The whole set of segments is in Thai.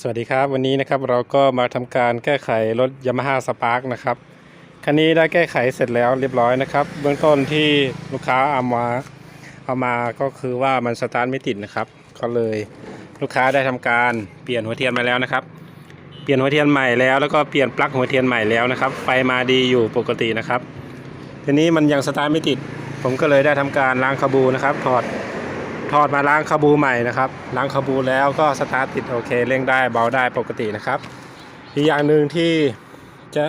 สวัสดีครับวันนี้นะครับเราก็มาทำการแก้ไขรถ Yamaha Spark นะครับคันนี้ได้แก้ไขเสร็จแล้วเรียบร้อยนะครับ เบื้องต้นที่ลูกค้าเอามาเอามาก็คือว่ามันสตาร์ทไม่ติดนะครับ ก็เลยลูกค้าได้ทำการเปลี่ยนหัวเทียนมาแล้วนะครับ เปลี่ยนหัวเทียนใหม่แล้วแล้วก็เปลี่ยนปลั๊กหัวเทียนใหม่แล้วนะครับไฟมาดีอยู่ปกตินะครับ ทีนี้มันยังสตาร์ทไม่ติด ผมก็เลยได้ทำการล้างคาบูนะครับถอด ถอดมาล้างคาบูใหม่นะครับล้างคาบูแล้วก็สตาร์ทติดโอเคเร่งได้เบาได้ปกตินะครับ อีกอย่างหนึ่งที่จะ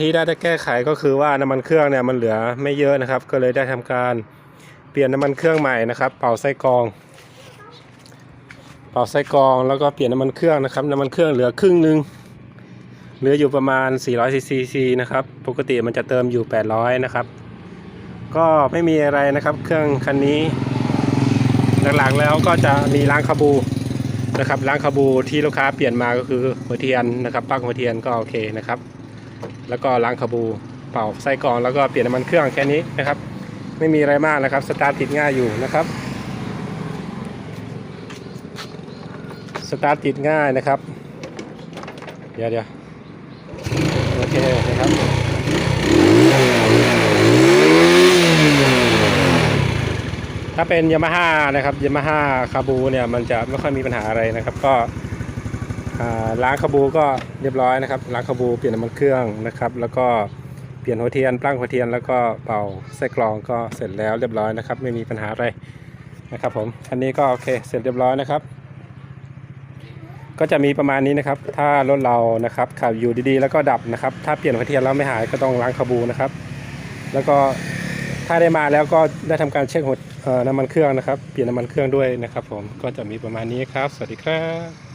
ที่ได้ได้แก้ไขก็คือว่าน้ำมันเครื่องเนี่ยมันเหลือไม่เยอะนะครับ ก็เลยได้ทำการเปลี่ยนน้ำมันเครื่องใหม่นะครับ เป่าไส้กรอง เป่าไส้กรองแล้วก็เปลี่ยนน้ำมันเครื่องนะครับน้ำมันเครื่องเหลือครึ่งหนึ่งเหลืออยู่ประมาณ 400 ซีซีนะครับ ปกติมันจะเติมอยู่ 800 นะครับ ก็ไม่มีอะไรนะครับ เครื่องคันนี้ หลังๆแล้วก็จะมีล้างคาบูนะครับล้างคาบูที่ลูกค้าเปลี่ยนมาก็คือหัวเทียนนะครับปักหัวเทียนก็โอเคนะครับ แล้วก็ล้างคาบูเป่าไส้กรองแล้วก็เปลี่ยนน้ำมันเครื่องแค่นี้นะครับ ไม่มีอะไรมากนะครับสตาร์ทติดง่ายอยู่นะครับสตาร์ทติดง่ายนะครับ เดี๋ยวเดี๋ยวโอเคนะครับ ถ้าเป็นยามาฮ่านะครับยามาฮ่าคาบูเนี่ยมันจะไม่ค่อยมีปัญหาอะไรนะครับ ก็ล้างคาบูก็เรียบร้อยนะครับล้างคาบูเปลี่ยนน้ำมันเครื่องนะครับ แล้วก็เปลี่ยนหัวเทียนปลั๊กหัวเทียนแล้วก็เป่าไส้กรองก็เสร็จแล้วเรียบร้อยนะครับ ไม่มีปัญหาอะไรนะครับผมอันนี้ก็โอเคเสร็จเรียบร้อยนะครับ ก็จะมีประมาณนี้นะครับ ถ้ารถเรานะครับขับอยู่ดีๆ แล้วก็ดับนะครับ ถ้าเปลี่ยนหัวเทียนแล้วไม่หายก็ต้องล้างคาบูนะครับ แล้วก็ถ้าได้มาแล้วก็ได้ทำการเช็คหัว น้ำมันเครื่องนะครับ เปลี่ยนน้ำมันเครื่องด้วยนะครับ ผมก็จะมีประมาณนี้ครับ สวัสดีครับ